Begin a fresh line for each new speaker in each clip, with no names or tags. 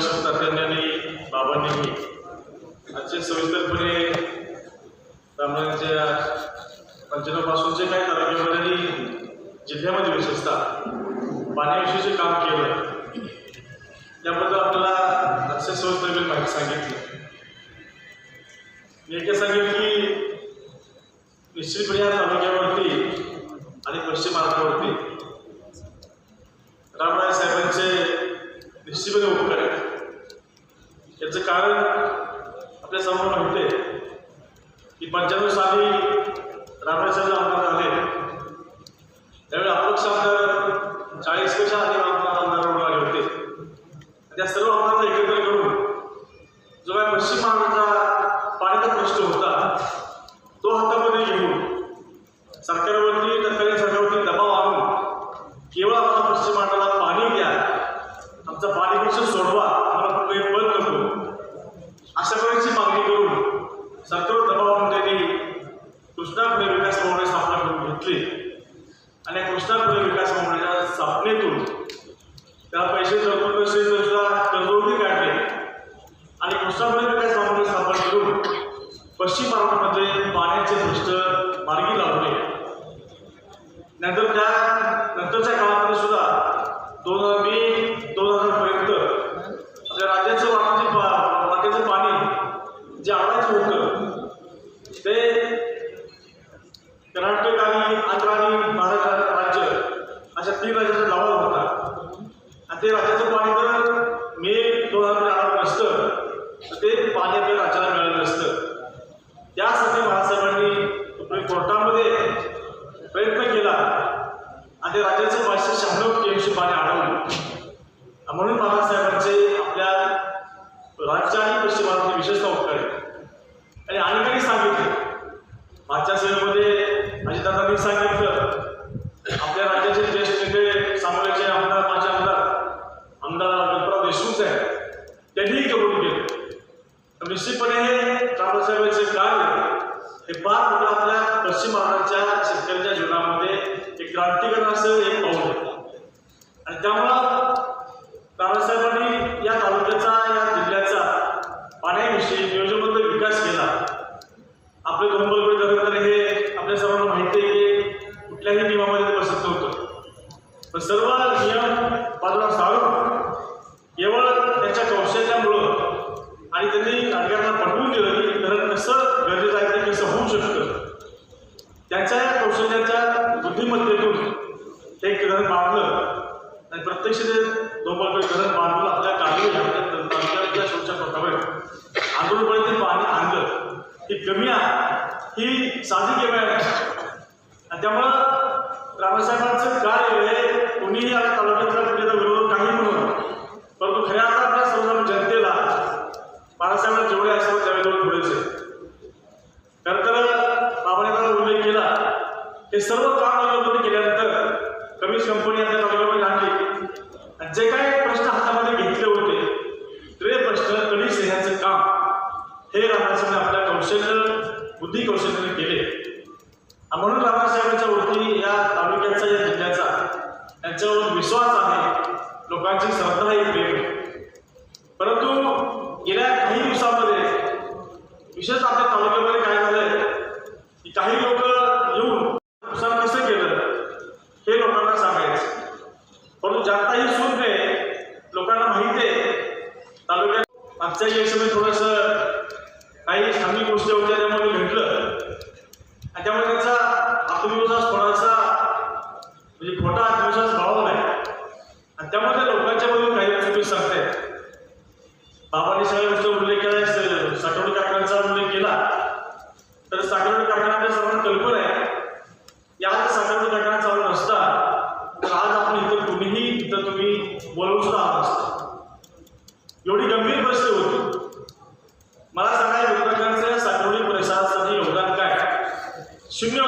लक्ष्मण तात्यांनी आणि बाबांनी आजचे सविस्तरपणे रामराजांच्या पंचनापासूनचे काही तालुक्यामध्ये आणि जिल्ह्यामध्ये विशेषतः पाण्याविषयीचे काम केलं. त्याबद्दल आपल्याला अतिशय सविस्तरपणे माहिती सांगितली. मी एकच सांगेन की निश्चितपणे या तालुक्यावरती आणि पश्चिम मार्गावरती रामराय साहेबांचे निश्चितपणे उपकार याचं कारण आपल्यासमोर म्हणते की पंच्याण्णव साली रामराय आमदार झाले. त्यावेळी अपक्ष आमदार चाळीसपेक्षा अधिक आमदार आमदार आले होते. त्या सर्व आमदारांना एकत्र करून जो काय पश्चिम महाराष्ट्राचा पाण्याचा प्रश्न होता तो हातामध्ये घेऊन सरकारवरती तत्कालीन सरकारवरती दबाव आणून केवळ आम्हाला पश्चिम महाराष्ट्राला पाणी द्या आमचा पाणी प्रश्न सोडवा आम्हाला कुठलंही अशा प्रकारची मागणी करून सरकारवर दबाव आणून त्यांनी कृष्णापुढे विकास भवनाची स्थापना करून घेतली. आणि या कृष्णापुढे विकास भवनाच्या स्थापनेतून त्या पैसे जपून सुद्धा कर्जोटी काढले. आणि कृष्णापुढे विकास भवनाची स्थापना करून पश्चिम महाराष्ट्रामध्ये पाण्याचे प्रश्न मार्गी लावले नंतर त्या नंतरच्या काळामध्ये सुद्धा दोन हजार मे दोन हजार पर्यंत आपल्या राज्याचं वाटाचे पा वाटेचं पाणी जे आणायचं होतं ते कर्नाटक आणि आंध्र आणि महाराष्ट्र राज्य अशा तीन राज्याचा लावा होता आणि ते राज्याचं पाणी जर मे दोन हजार आलं नसतं तर ते पाणी आपल्या राज्याला मिळालं नसतं त्यासाठी बाळासाहेबांनी सुप्रीम कोर्टामध्ये प्रयत्न केला आणि ते राज्याचं पाचशे शहाण्णव टीएमसी पाणी अडवलं म्हणून बाळासाहेबांचे आपल्या राज्य आणि पश्चिम महाराष्ट्र विशेषतः उपकार आहेत. आणि अनेकांनी सांगितले मागच्या सभेमध्ये अजितदादांनी सांगितलं आपल्या राज्याचे ज्येष्ठ नेते सांगोल्याचे आमदार माझे आमदार आमदार गणपतराव देशमुख साहेब त्यांनीही कबूल केलं तर निश्चितपणे हे बाबासाहेबांचे कार्य हे फार मोठं आपल्या पश्चिम महाराष्ट्राच्या शेतकऱ्यांच्या जीवनामध्ये एक क्रांतिकारक असं एक पाऊल आहे. आणि त्यामुळं बाबासाहेबांनी या तालुक्याचा या जिल्ह्याचा पाण्याविषयी नियोजनबद्ध विकास केला. आपले डोंबलगड धरण तर हे आपल्या सर्वांना माहिती आहे की कुठल्याही नियमामध्ये ते बसत नव्हतं. पण सर्व नियम बाजूला सारून केवळ त्याच्या कौशल्यामुळं आणि त्यांनी अधिकाऱ्यांना पटवून दिलं की धरण कसं गरजेचं आहे ते कसं होऊ शकतं. त्याच्या या कौशल्याच्या बुद्धिमत्तेतून ते ग्रहण धरण बांधलं. आणि प्रत्यक्ष ते डोंबलगड ग्रहण बांधून आपल्या काढली आपल्या तालुक्याच्या शेवटच्या प्रकारे आंदोलनपर्यंत ते पाणी आणलं. ही गमिया ही साधी केवळ आहे. आणि त्यामुळं रामसाहेबांचं कार्य हे कोणीही आता तालुक्यात कुठेचा विरोध काही म्हणून परंतु खऱ्या अर्थात सर्व जनतेला बाळासाहेबांना जेवढे असेल त्यावेळी तेवढे पुरेसे खरं तर बाबाने त्याला उल्लेख केला हे सर्व काम तालुक्यामध्ये केल्यानंतर कमीच कंपनी आपल्या तालुक्यामध्ये आणली आणि जे काही प्रश्न हातामध्ये घेतले होते ते प्रश्न कणीस येण्याचं काम हे रामराजांनी आपल्या कौशल्य बुद्धी केले. म्हणून रामराजसाहेबांच्या वरती या तालुक्याचा या जिल्ह्याचा त्यांच्यावर विश्वास आहे. लोकांची श्रद्धा आहे प्रेम परंतु गेल्या काही दिवसामध्ये विशेष आपल्या तालुक्यामध्ये काय झालंय की काही लोक येऊन नुकसान कसं केलं हे लोकांना सांगायचं. परंतु जाता ही सूट लोकांना माहिती आहे तालुक्यात आमच्या इलेक्शनमध्ये साखरच्या तक्रार चालू नसता तर आज आपण इथे कुणीही इथं तुम्ही बोलवून सुद्धा आहात असता एवढी गंभीर परिस्थिती होती. मला सांगा प्रकारच्या साखरवडी परिसरासाठी योगदान काय? शून्य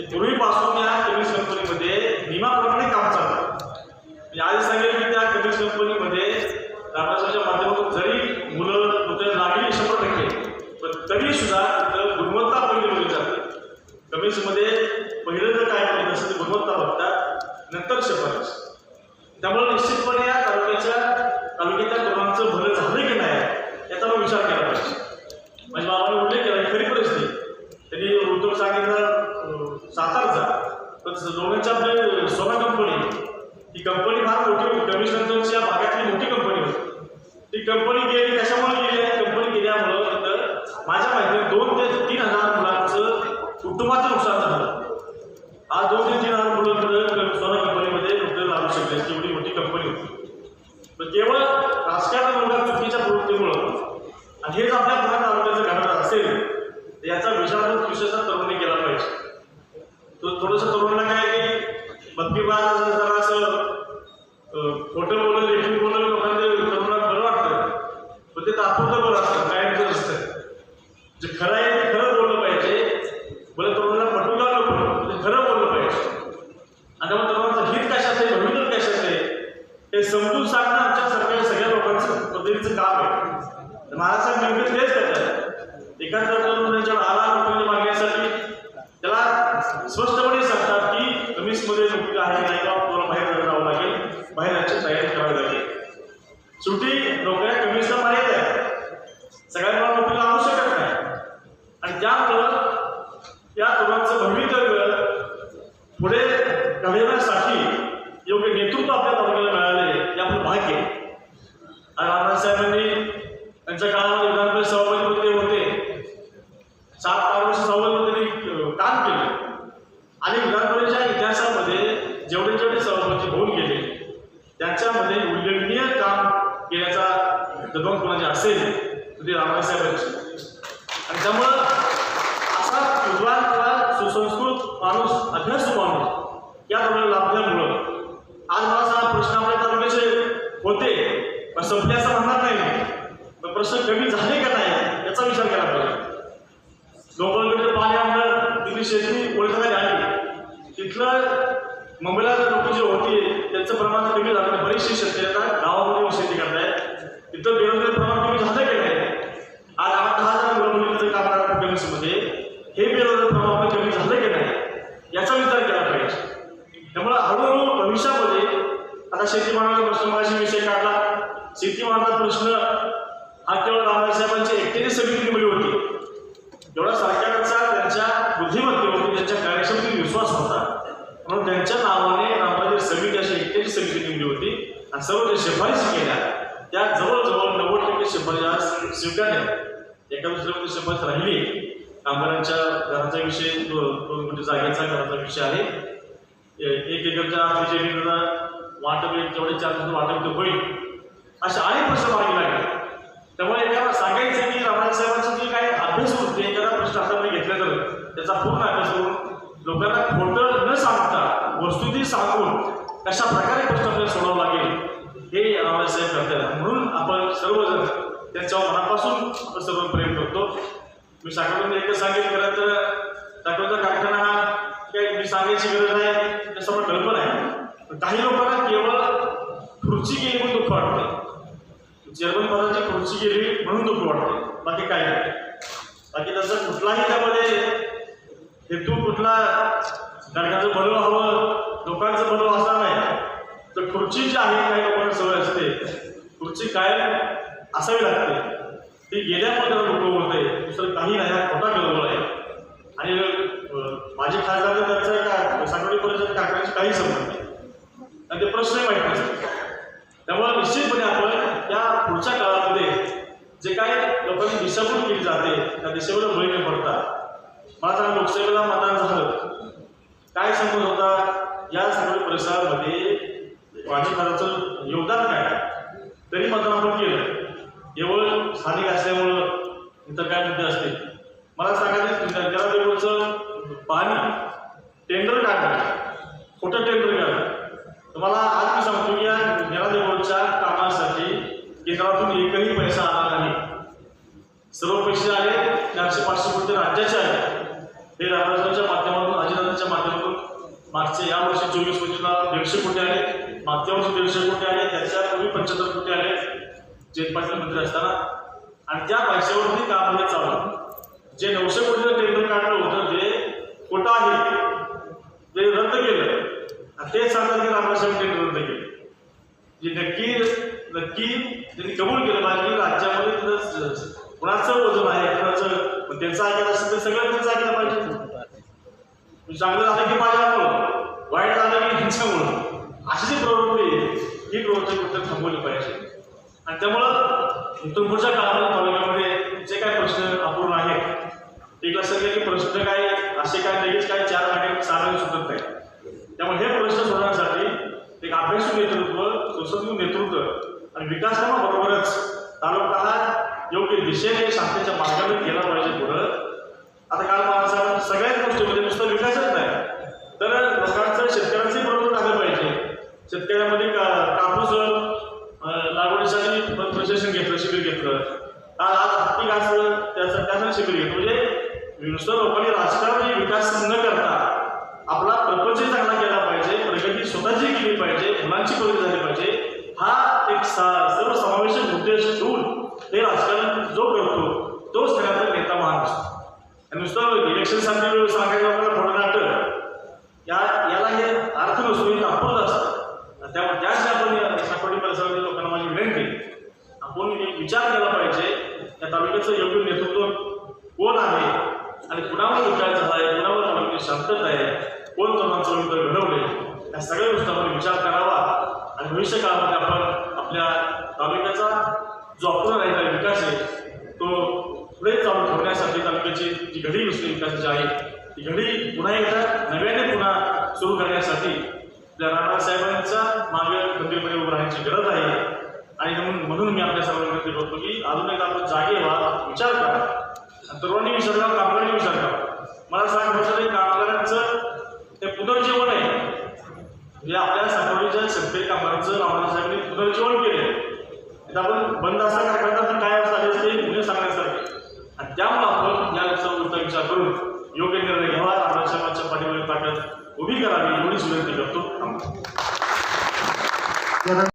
म्हणजे पूर्वीपासून या कम्युनिस्ट कंपनीमध्ये नियमाप्रमाणे काम चालतं म्हणजे आधी सांगेल की त्या कम्युनिस्ट कंपनीमध्ये रामदासाच्या माध्यमातून जरी मुलं कुठे लागली शंभर टक्के पण तरी सुद्धा तिथं गुणवत्ता पहिली बोलली जाते. कम्युनिस्टमध्ये पहिलं जर काय बोलत असतं गुणवत्ता बघतात नंतर शिफारस. त्यामुळे सातारचा पण आपले सोना कंपनी ही कंपनी फार मोठी होती कमिशनच्या भागातली मोठी कंपनी होती ती कंपनी गेली कशामुळे गेली आणि कंपनी गेल्यामुळं तर माझ्या माहितीने दोन ते तीन हजार मुलांचं कुटुंबाचं नुकसान झालं आज दोन ते तीन हजार मुलं तर सोना कंपनीमध्ये नोकरी लागू शकले एवढी मोठी कंपनी होती पण केवळ राजकारण मुलं चुकीच्या प्रवृत्तीमुळं आणि हेच आपल्या पुन्हा तालुक्याचं घडत असेल तर याचा विचार विशेषतः तरुणांनी केला पाहिजे तो थोडंसं तरुणांना काय की भक्तिबाज जरा असं अं, खोटं बोललं लेखी बोललं लोकांना तरुणांना बरं वाटतं पण ते तात्पुरतं बरं असतं कायमचं नसतं जे खरं आहे ते खरं बोललं पाहिजे बोला तरुणांना पटू लागलं पण ते खरं बोललं पाहिजे आणि त्यामुळे तरुणाचं हित कशाचं आहे भविष्य कशाचं आहे हे समजून सांगणं आमच्या सरकारच्या सगळ्या लोकांचं पद्धतीचं काम आहे तर महाराष्ट्रात नेमकं तेच करतात एखाद जर तरुण त्यांच्यावर आला नोकरी मागण्यासाठी त्याला स्पष्टपणे सांगतात की कमिशनमध्ये नोकरी आहे नाही का तुला बाहेर जावं लागेल बाहेर याची तयारी करावी लागेल शेवटी नोकऱ्या कमिशनला माहीत आहे. सगळ्यांना नोकरीला आणू शकत नाही आणि त्यामुळं या तरुणांचं भवितव्य पुढे घडवण्यासाठी योग्य नेतृत्व आपल्या तालुक्याला मिळाले हे आपलं भाग्य आहे. आणि रामसाहेबांनी साहेबांनी त्यांच्या काळामध्ये विधान परिषद सभापती ते होते. सात आठ वर्ष सभापती त्यांनी काम केलं. आणि विधान परिषदेच्या इतिहासामध्ये जेवढे जेवढे सभापती होऊन गेले त्याच्यामध्ये उल्लेखनीय केल्याचा दबंग कोणाची असेल तर ते रामराज साहेबांची. आणि त्यामुळं असा विद्वान किंवा सुसंस्कृत माणूस अभ्यास माणूस या तालुक्याला लाभल्यामुळं आज मला सांगा प्रश्न आपल्या तालुक्याचे होते पण संपले असं म्हणणार नाही मी. पण प्रश्न कमी झाले का नाही याचा विचार केला पाहिजे. लोकांकडे पाणी आणलं तिथली शेती ओळखायला आली. तिथलं मुंबईला लोक जे होती त्यांचं प्रमाण कमी झालं नाही. बरीचशी शेतकरी आता गावामध्ये येऊन शेती करतायत तिथं बेरोजगारी प्रमाण कमी झालं की नाही आज आठ दहा हजार मुलं मुलींचं काम करतात कमिशनमध्ये हे बेरोजगार प्रमाण पण कमी झालं की नाही याचा विचार केला पाहिजे त्यामुळे हळूहळू भविष्यामध्ये आता शेतीमालाचा प्रश्न विषय काढला. शेतीमालाचा प्रश्न हा केवळ रामराज साहेबांची समिती समितीमध्ये होती. एवढा सरकारचा त्यांच्या बुद्धिमत्तेवरती त्यांच्या कार्यक्षमतेवर विश्वास होता. म्हणून त्यांच्या नावाने रामराजे समिती अशी एकट्याची समिती नेमली होती. आणि सर्व जे शिफारशी केल्या त्या जवळजवळ नव्वद टक्के शिफारशी आज स्वीकारल्या. एका दुसऱ्यामध्ये शिफारस राहिली. कामगारांच्या घराचा विषय दोन कोटी जागेचा घराचा विषय आहे. एक एकरच्या बीजेपीला वाटप एक तेवढे चार दिवस वाटप ते होईल. असे अनेक प्रश्न मागे लागले. त्यामुळे एखादा सांगायचं की रामराज साहेबांचं जे काही अभ्यास होते एखादा प्रश्न आता मी घेतला तर त्याचा पूर्ण अभ्यास करून लोकांना खोटं न सांगता वस्तुती सांगून कशा प्रकारे प्रश्न आपल्याला सोडावा लागेल हे रामराज साहेब करतात म्हणून आपण सर्वजण त्यांच्या मनापासून आपण सर्व प्रेम करतो. मी साखरमध्ये एकच सांगेल खरं तर साखरचा कारखाना हा मी सांगायची गरज नाही त्या मला कल्पना आहे. पण काही लोकांना केवळ खुर्ची गेली म्हणून दुःख वाटतं. जर्मन पदाची खुर्ची गेली म्हणून दुःख वाटते. बाकी काय नाही. बाकी तसं कुठलाही त्यामध्ये हेतू कुठला घटकाचं भलं हवं लोकांचं भलं असा नाही. तर खुर्ची जी आहे काही लोकांना सवय असते. खुर्ची कायम असावी लागते. ती गेल्यामुळे त्याला दुःख होते आहे दुसरं काही नाही. हा खोटा गलबळ आहे. आणि माझे खासदार त्यांचा त्यांचं का सांगली परिषद काकांशी काही संबंध नाही. आणि ते प्रश्नही माहीत नसतात. त्यामुळे निश्चितपणे आपण या पुढच्या काळामध्ये जे काही लोकांनी दिशाभूल केली जाते त्या दिशेवर बळी न पडता माझा लोकसेवेला मतदान झालं. काय संबंध होता या सांगली परिसरामध्ये माझ्या खासदारचं योगदान काय? तरी मतदान आपण केलं. केवळ स्थानिक असल्यामुळं इतर काय मुद्दे असतील? मला सांगायचं त्याला देवळचं पाणी टेंडर काढणं खोटं टेंडर काढणं तुम्हाला आज मी सांगतो की या ज्ञानदेवळच्या कामासाठी केंद्रातून एकही पैसा आला नाही. सर्व पैसे आले चारशे पाचशे कोटी राज्याचे आहे हे रामराजांच्या माध्यमातून अजितदादांच्या माध्यमातून मागचे या वर्षी चोवीस कोटीला दीडशे कोटी आले मागच्या वर्षी दीडशे कोटी आले त्याच्या पूर्वी पंच्याहत्तर कोटी आले जयंत पाटील मंत्री असताना. आणि त्या पैशावरती काम हे चालू. जे नऊशे कोटीचं टेंडर काढलं होतं ते खोटं आहे ते रद्द केलं आणि तेच सांगतात की रामरासाहेब टेंडर रद्द केलं जे नक्की नक्की त्यांनी कबूल केलं पाहिजे की राज्यामध्ये तिथं स- कुणाचं वजन आहे कुणाचं पण त्यांचं ऐकायचं असेल तर सगळं त्यांचं ऐकायला पाहिजे म्हणजे चांगलं झालं की माझ्यामुळं वाईट झालं की ह्यांच्यामुळं अशी जी प्रवृत्ती ही प्रवृत्ती कुठं थांबवली पाहिजे. आणि त्यामुळं तुमच्या काळात काळामध्ये तालुक्यामध्ये जे काय प्रश्न अपूर्ण आहेत एक लक्षात घ्या की प्रश्न काय असे काय लगेच काय चार महिने सारण सुटत नाही. त्यामुळे हे प्रश्न सोडवण्यासाठी एक अभ्यासू नेतृत्व सुसंस्कृत नेतृत्व आणि विकास तालुका हा योग्य दिशेने शांतीच्या मार्गाने केला पाहिजे पुढं. आता काल मला सगळ्याच गोष्टीमध्ये नुसतं विकासच नाही तर लोकांचं शेतकऱ्यांचंही बरोबर झालं पाहिजे शेतकऱ्यामध्ये का- कापूस अं, लागवडीसाठी पण प्रशासन घेतलं शिबिर घेतलं आज आज हत्ती घास त्याचं त्याचं शिबिर घेतलं म्हणजे नुसतं लोकांनी राजकारण आणि विकास न करता आपला प्रपंचही चांगला केला पाहिजे प्रगती स्वतःची केली पाहिजे मुलांची प्रगती झाली पाहिजे हा एक सा- सर्वसमावेशक उद्देश ठेवून हे राजकारण जो करतो तोच खऱ्या नेता महान असतो. आणि नुसतं इलेक्शनसाठी सांगायचं आपल्याला थोडं नाटक. या याला हे अर्थ नसून हे असतं. त्यामुळे त्याच आपण साकोडी परिसरातील लोकांना माझी विनंती आपण विचार केला पाहिजे या तालुक्याचं योग्य नेतृत्व कोण आहे आणि कुणावर विचार झाला आहे कुणावर तालुक्याची शांतता आहे कोण तरुणांचं भवितव्य घडवले या सगळ्या गोष्टी आपण विचार करावा. आणि भविष्यकाळामध्ये आपण आपल्या तालुक्याचा जो आपण आहे. तो पुढे चालू ठेवण्यासाठी तालुक्याची जी घडी नुसती विकासाची आहे ती घडी पुन्हा एकदा नव्याने पुन्हा सुरू करण्यासाठी त्या राणासाहेबांचा मागे खंबीरपणे उभं राहण्याची गरज आहे. आणि म्हणून म्हणून मी आपल्या सर्वांना विनंती करतो की अजून एकदा आपण जागे व्हा विचार करा. तरुणांनी विचार करा कामगारांनी विचार करा. मला सांग म्हटलं कामगारांचं ते पुनर्जीवन आहे. म्हणजे आपल्या साकोलीच्या शेतकरी कामगारांचं राणासाहेबांनी पुनर्जीवन केले आपण बंद असा कारखाना तर काय झाले असते मुले सांगण्यासारखे. आणि त्यामुळे आपण या सर्व विचार करून योग्य निर्णय घ्यावा आपल्या समाजच्या पाठीवर ताकद उभी करावी एवढीच विनंती करतो.